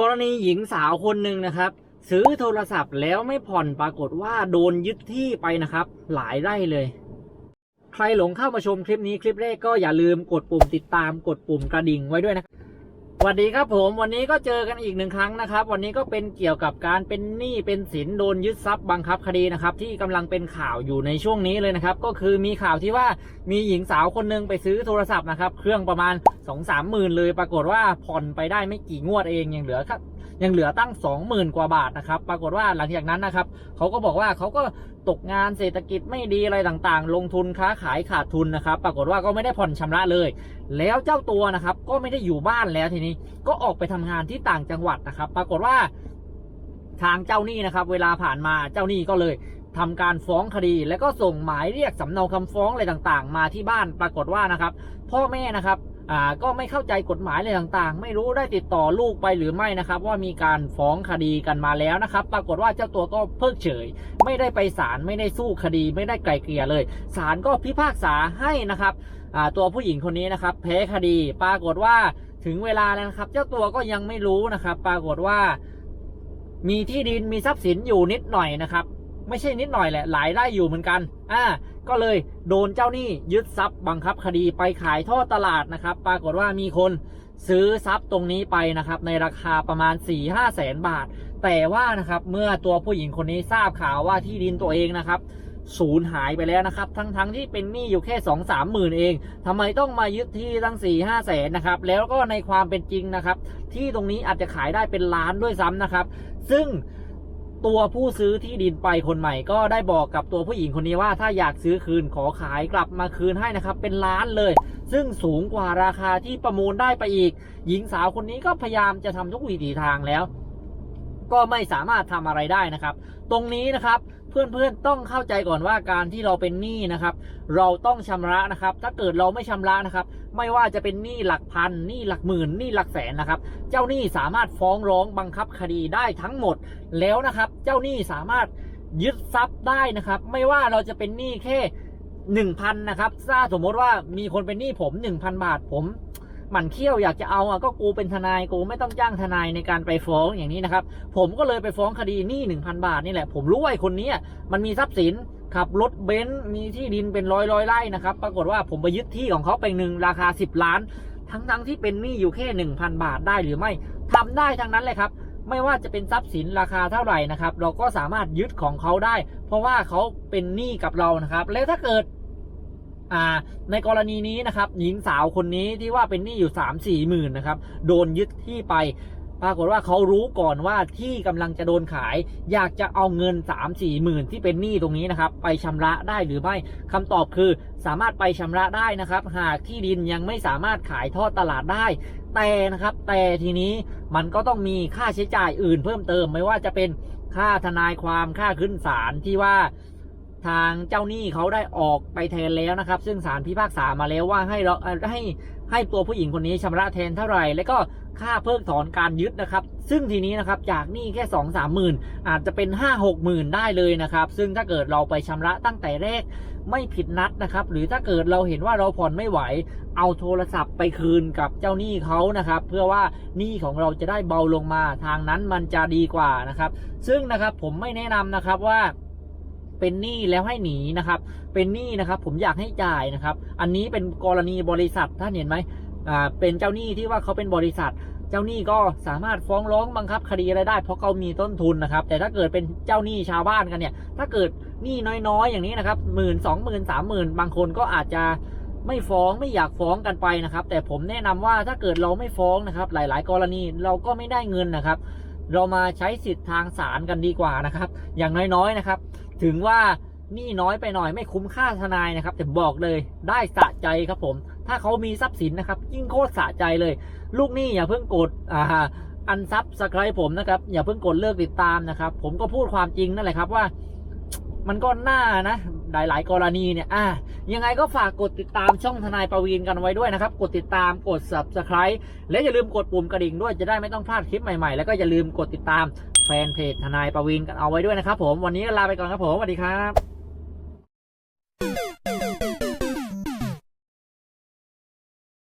กรณีหญิงสาวคนหนึ่งนะครับ ซื้อโทรศัพท์แล้วไม่ผ่อนปรากฏว่าโดนยึดที่ไปนะครับ หลายไร่เลย ใครหลงเข้ามาชมคลิปนี้คลิปแรกก็อย่าลืมกดปุ่มติดตามกดปุ่มกระดิ่งไว้ด้วยนะครับ วัสดีครับผมวันนี้ก็เจอกันอีกหนึ่งครั้งนะครับ วันนี้ก็เป็นเกี่ยวกับการเป็นหนี้เป็นสินโดนยึดทรัพย์บังคับคดีนะครับ ที่กำลังเป็นข่าวอยู่ในช่วงนี้เลยนะครับ ก็คือมีข่าวที่ว่ามีหญิงสาวคนหนึ่งไปซื้อโทรศัพท์นะครับ เครื่องประมาณ2องสามหมื่นเลย ปรากฏว่าผ่อนไปได้ไม่กี่งวดเองยังเหลือครับยังเหลือตั้ง 20,000 กว่าบาทนะครับ ปรากฏว่าหลังจากนั้นนะครับเขาก็บอกว่าเขาก็ ตกงานเศรษฐกิจไม่ดีอะไรต่างๆ ลงทุนค้าขายขาดทุนนะครับ ปรากฏว่าก็ไม่ได้ผ่อนชำระเลย แล้วเจ้าตัวนะครับ ก็ไม่ได้อยู่บ้านแล้วทีนี้ก็ออกไปทำงานที่ต่างจังหวัดนะครับ ปรากฏว่าทางเจ้าหนี้นะครับ เวลาผ่านมาเจ้าหนี้ก็เลยทำการฟ้องคดี แล้วก็ส่งหมายเรียกสำเนาคำฟ้องอะไรต่างๆ มาที่บ้านปรากฏว่านะครับ พ่อแม่นะครับ อ่าก็ไม่เข้าใจกฎหมายอะไรต่างๆ ไม่รู้ได้ติดต่อลูกไปหรือไม่นะครับ ว่ามีการฟ้องคดีกันมาแล้วนะครับ ปรากฏว่าเจ้าตัวก็เพิกเฉย ไม่ได้ไปศาลไม่ได้สู้คดี ไม่ได้ไกลเกลี่ยเลยศาลก็พิพากษาให้นะครับอ่าตัวผู้หญิงคนนี้นะครับแพ้คดี ปรากฏว่าถึงเวลาแล้วนะครับ เจ้าตัวก็ยังไม่รู้นะครับ ปรากฏว่ามีที่ดินมีทรัพย์สินอยู่นิดหน่อยนะครับ ไม่ใช่นิดหน่อยแหละหลายไร่อยู่เหมือนกัน อ่า ก็เลยโดนเจ้าหนี้ยึดทรัพย์บังคับคดีไปขายทอดตลาดนะครับ ปรากฏว่ามีคนซื้อทรัพย์ตรงนี้ไปนะครับ ในราคาประมาณ 4 5แสนบาท แต่ว่านะครับเมื่อตัวผู้หญิงคนนี้ทราบข่าวว่าที่ดินตัวเองนะครับสูญหายไปแล้วนะครับ ทั้งๆทที่เป็นหนี้อยู่แค่2องสามหมื่นเองทำไมต้องมายึดที่ตั้ง4ี่ห้าแสนนะครับ แล้วก็ในความเป็นจริงนะครับ ที่ตรงนี้อาจจะขายได้เป็นล้านด้วยซ้ำนะครับ ซึ่ง ตัวผู้ซื้อที่ดินไปคนใหม่ก็ได้บอกกับตัวผู้หญิงคนนี้ว่าถ้าอยากซื้อคืนขอขายกลับมาคืนให้นะครับ เป็นล้านเลย ซึ่งสูงกว่าราคาที่ประมูลได้ไปอีก หญิงสาวคนนี้ก็พยายามจะทำทุกวิถีทางแล้ว ก็ไม่สามารถทำอะไรได้นะครับ ตรงนี้นะครับ พื่อนๆต้องเข้าใจก่อนว่าการที่เราเป็นหนี้นะครับ เราต้องชำระนะครับ ถ้าเกิดเราไม่ชำระนะครับ ไม่ว่าจะเป็นหนี้หลักพันหนี้หลักหมื่นหนี้หลักแสนนะครับ เจ้าหนี้สามารถฟ้องร้องบังคับคดีได้ทั้งหมดแล้วนะครับ เจ้าหนี้สามารถยึดทรัพย์ได้นะครับ ไม่ว่าเราจะเป็นหนี้แค่หนึ่งพันนะครับถ้าสมมติว่ามีคนเป็นหนี้ผมหนึ่งพันบาทผม หมั่นเขี้ยวอยากจะเอาอะก็กูเป็นทนายกูไม่ต้องจ้างทนายในการไปฟ้องอย่างนี้นะครับ ผมก็เลยไปฟ้องคดีหนี้หนึ่งพันบาทนี่แหละ ผมรู้ว่าไอ้คนนี้มันมีทรัพย์สินขับรถเบนซ์มีที่ดินเป็นร้อยร้อยไร่นะครับ ปรากฏว่าผมไปยึดที่ของเขาไปหนึ่งราคา 10 ล้าน ทั้งทั้งที่เป็นหนี้อยู่แค่ 1,000 บาทได้หรือไม่ทำได้ทั้งนั้นเลยครับ ไม่ว่าจะเป็นทรัพย์สินราคาเท่าไหร่นะครับ เราก็สามารถยึดของเขาได้ เพราะว่าเขาเป็นหนี้กับเรานะครับ แล้วถ้าเกิด อ่าในกรณีนี้นะครับหญิงสาวคนนี้ที่ว่าเป็นหนี้อยู่3ามสี่หมื่นนะครับโดนยึดที่ไป ปรากฏว่าเขารู้ก่อนว่าที่กำลังจะโดนขาย อยากจะเอาเงิน3ามสี่หมื่นที่เป็นหนี้ตรงนี้นะครับ ไปชำระได้หรือไม่คำตอบคือสามารถไปชำระได้นะครับ หากที่ดินยังไม่สามารถขายทอดตลาดได้แต่นะครับ แต่ทีนี้มันก็ต้องมีค่าใช้จ่ายอื่นเพิ่มเติมไม่ว่าจะเป็นค่าทนายความค่าขึ้นศาลที่ว่า ทางเจ้าหนี้เขาได้ออกไปแทนแล้วนะครับ ซึ่งศาลพิพากษามาแล้วว่าให้เราให้ให้ตัวผู้หญิงคนนี้ชำระแทนเท่าไหร่ แล้วก็ค่าเพิกถอนการยึดนะครับ ซึ่งทีนี้นะครับจากหนี้แค่2องสามหมื่นอาจจะเป็น5 6หมื่นได้เลยนะครับ ซึ่งถ้าเกิดเราไปชำระตั้งแต่แรกไม่ผิดนัดนะครับ หรือถ้าเกิดเราเห็นว่าเราผ่อนไม่ไหว เอาโทรศัพท์ไปคืนกับเจ้าหนี้เขานะครับ เพื่อว่าหนี้ของเราจะได้เบาลงมาทางนั้นมันจะดีกว่านะครับ ซึ่งนะครับผมไม่แนะนำนะครับว่า เป็นหนี้แล้วให้หนีนะครับ เป็นหนี้นะครับ ผมอยากให้จ่ายนะครับ อันนี้เป็นกรณีบริษัทท่านเห็นไหมอ่าเป็นเจ้าหนี้ที่ว่าเขาเป็นบริษัท เจ้าหนี้ก็สามารถฟ้องร้องบังคับคดีอะไรได้ เพราะเขามีต้นทุนนะครับ แต่ถ้าเกิดเป็นเจ้าหนี้ชาวบ้านกันเนี่ย ถ้าเกิดหนี้น้อยๆ อย่างนี้นะครับหมื่นสองหมื่นสามหมื่นบางคนก็อาจจะไม่ฟ้องไม่อยากฟ้องกันไปนะครับ แต่ผมแนะนำว่าถ้าเกิดเราไม่ฟ้องนะครับ หลาย ๆ กรณีเราก็ไม่ได้เงินนะครับ เรามาใช้สิทธิ์ทางศาลกันดีกว่านะครับ อย่างน้อยๆนะครับ ถึงว่าหนี่น้อยไปหน่อยไม่คุ้มค่าทนายนะครับแต่บอกเลยได้สะใจครับผม ถ้าเขามีทรัพย์สินนะครับ ยิ่งโคตรสะใจเลย ลูกหนี้อย่าเพิ่งกดอ่าอันซับสไครผมนะครับ อย่าเพิ่งกดเลิกติดตามนะครับ ผมก็พูดความจริงนั่นแหละครับว่า มันก็น่านะหลายๆกรณีเนี่ยอ่ายังไงก็ฝากกดติดตามช่องทนายประวีนกันไว้ด้วยนะครับ กดติดตามกด subscribe และอย่าลืมกดปุ่มกระดิ่งด้วยจะได้ไม่ต้องพลาดคลิปใหม่ๆ แล้วก็อย่าลืมกดติดตาม แฟนเพจทนายประวินกันเอาไว้ด้วยนะครับผมวันนี้ลาไปก่อนครับผมสวัสดีครับ